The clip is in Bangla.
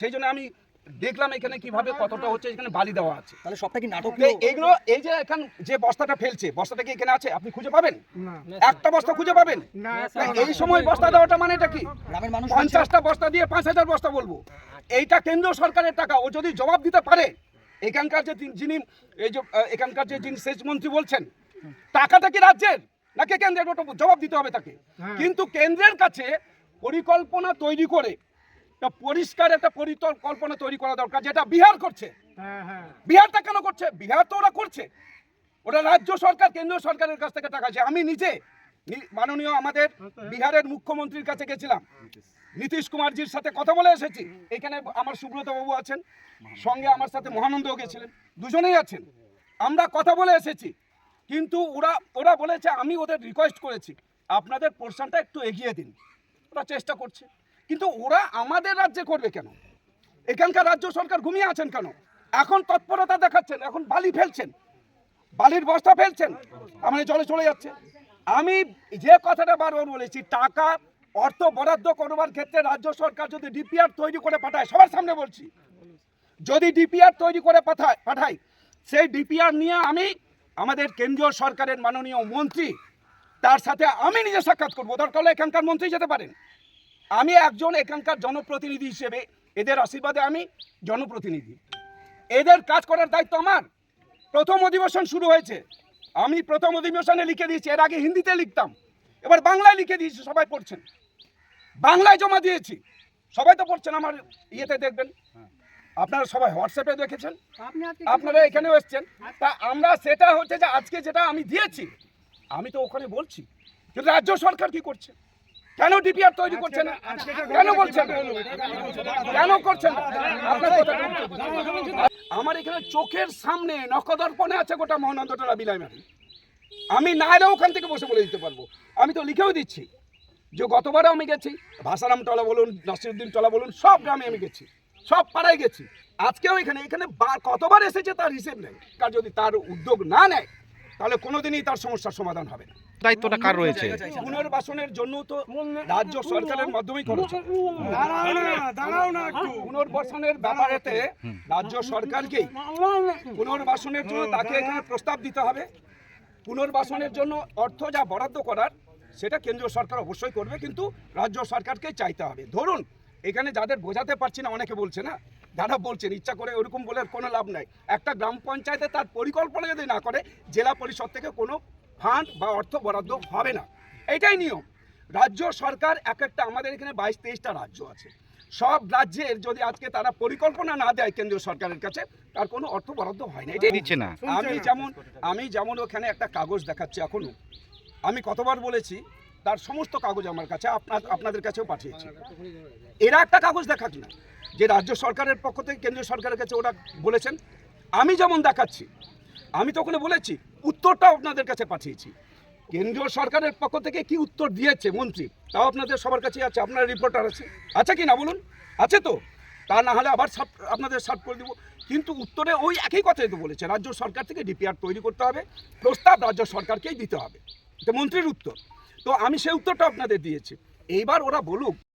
সেই জন্য আমি দেখলাম এখানে কীভাবে কতটা হচ্ছে এখানে বালি দেওয়া আছে। তাহলে সবটা কি তো নাটকীয় এইগুলো এই যে এখন যে বস্তাটা ফেলছে বস্তাটা কি এখানে আছে? আপনি খুঁজে পাবেন? একটা বস্তা খুঁজে পাবেন? এই সময় বস্তা দেওয়াটা মানে এটা কি? গ্রামের মানুষ পঞ্চাশটা বস্তা দিয়ে পাঁচ হাজার বস্তা বলব। এইটা কেন্দ্র সরকারের টাকা। ও যদি জবাব দিতে পারে এখানকার যে যিনি এই যে এখানকার যে যিনি সেচ মন্ত্রী বলছেন টাকাটা কি রাজ্যের? নাকি কেন্দ্রের জবাব দিতে হবে তাকে? হ্যাঁ। কিন্তু কেন্দ্রের কাছে পরিকল্পনা তৈরি করে পরিষ্কার একটা পরিকল্পনা তৈরি করা দরকার যেটা বিহার করছে। হ্যাঁ হ্যাঁ। বিহারটা কেন করছে? বিহার তো ওরা করছে। ওরা রাজ্য সরকার কেন্দ্রীয় সরকারের কাছ থেকে টাকা আছে। আমি নিজে মাননীয় আমাদের বিহারের মুখ্যমন্ত্রীর কাছে গেছিলাম। নীতিশ কুমারজির সাথে কথা বলে এসেছি। এখানে আমার সুব্রত বাবু আছেন সঙ্গে আমার সাথে মহানন্দও গেছিলেন। দুজনেই আছেন। আমরা কথা বলে এসেছি। কিন্তু ওরা ওরা বলেছে আমি ওদের রিকোয়েস্ট করেছি। আপনাদের পোর্শনটা একটু এগিয়ে দিন। ওরা চেষ্টা করছে। কিন্তু ওরা আমাদের রাজ্যে করবে কেন? এখানকার রাজ্য সরকার ঘুমিয়ে আছেন কেন? এখন তৎপরতা দেখাচ্ছেন, এখন বালি ফেলছেন। বালির বস্তা ফেলছেন, আমাদের জলে চলে যাচ্ছে। আমি যে কথাটা বারবার বলেছি, টাকা, অর্থ বরাদ্দ করবার ক্ষেত্রে রাজ্য সরকার যদি ডিপিআর তৈরি করে পাঠায়, সবার সামনে বলছি, যদি ডিপিআর তৈরি করে পাঠায় পাঠায়, সেই ডিপিআর নিয়ে আমি আমাদের কেন্দ্রীয় সরকারের মাননীয় মন্ত্রী, তার সাথে আমি নিজে সাক্ষাৎ করব। দরকার হলে এখানকার মন্ত্রী যেতে পারেন। আমি একজন এখানকার জনপ্রতিনিধি হিসেবে এদের আশীর্বাদে আমি জনপ্রতিনিধি। এদের কাজ করার দায়িত্ব আমার। প্রথম অধিবেশন শুরু হয়েছে। আমি প্রথম অধিবেশনে লিখে দিয়েছি এর আগে হিন্দিতে লিখতাম। এবার বাংলায় লিখে দিয়েছি সবাই পড়ছেন। বাংলায় জমা দিয়েছি। সবাই তো পড়ছেন আমার ইয়েতে দেখবেন। আপনারা সবাই হোয়াটসঅ্যাপে দেখেছেন। আপনারা এখানেও এসছেন। তা আমরা সেটা হচ্ছে যে আজকে যেটা আমি দিয়েছি আমি তো ওখানে বলছি কিন্তু রাজ্য সরকার কি করছে? কেন ডিপিআর তৈরি করছে না? কেন বলছেন? কেন করছেন আপনার কথা আমার এখানে চোখের সামনে নখদর্পণে আছে গোটা মহানন্দটা বিলাই মারি আমি না এলেও ওখান থেকে বসে বলে দিতে পারব। আমি তো লিখেও দিচ্ছি যে গতবারও আমি গেছি। ভাসারাম টলা বলুন নাসিরুদ্দিন টলা বলুন সব গ্রামে আমি গেছি। সব পাড়ায় গেছি। আজকেও এখানে এখানে কতবার এসেছে তার হিসেব নেই। কার যদি তার উদ্যোগ না নেয় তাহলে কোনোদিনই তার সমস্যার সমাধান হবে না। দায়িত্বটা কার রয়েছে? পুনর্বাসনের জন্য তো রাজ্য সরকারের মাধ্যমেই খরচ দাঁড়াও না দাঁড়াও না একটু। পুনর্বাসনের ব্যাপারেতে রাজ্য সরকারকেই পুনর্বাসনের জন্য তাকে এখানে প্রস্তাব দিতে হবে। পুনর্বাসনের জন্য অর্থ যা বরাদ্দ করার সেটা কেন্দ্রীয় সরকার অবশ্যই করবে কিন্তু রাজ্য সরকারকে চাইতে হবে। ধরুন এখানে যাদের বোঝাতে পারছি না অনেকে বলছে না যারা বলছেন ইচ্ছা করে ওরকম বলে কোনো লাভ নাই। একটা গ্রাম পঞ্চায়েতে তার পরিকল্পনা যদি না করে জেলা পরিষদ থেকে কোনো ফান্ড বা অর্থ বরাদ্দ হবে না। এটাই নিয়ম। রাজ্য সরকার এক একটা আমাদের এখানে বাইশ তেইশটা রাজ্য আছে। সব রাজ্যের যদি আজকে তারা পরিকল্পনা না দেয় কেন্দ্রীয় সরকারের কাছে তার কোনো অর্থ বরাদ্দ হয় না। এটাই দিচ্ছে না। আমি যেমন আমি যেমন ওখানে একটা কাগজ দেখাচ্ছি এখনও। আমি কতবার বলেছি তার সমস্ত কাগজ আমার কাছে আপনাদের কাছেও পাঠিয়েছি। এরা একটা কাগজ দেখাক না। যে রাজ্য সরকারের পক্ষ থেকে, কেন্দ্রীয় সরকারের কাছে ওরা বলেছেন, আমি যেমন দেখাচ্ছি, আমি তো ওখানে বলেছি, উত্তরটা আপনাদের কাছে পাঠিয়েছি। কেন্দ্রীয় সরকারের পক্ষ থেকে কি উত্তর দিয়েছে মন্ত্রী? তাও আপনাদের সবার কাছে আছে, আপনার রিপোর্টার আছে। আছে কি না বলুন? আছে তো? তা না হলে আবার আপনাদের সার্ট করে দেবো। কিন্তু উত্তরে ওই একই কথাই তো বলেছে, রাজ্য সরকার থেকে ডিপিআর তৈরি করতে হবে, প্রস্তাব রাজ্য সরকারকেই দিতে হবে। এটা মন্ত্রীর উত্তর। তো আমি সেই উত্তরটা আপনাদের দিয়েছি। এইবার ওরা বলুক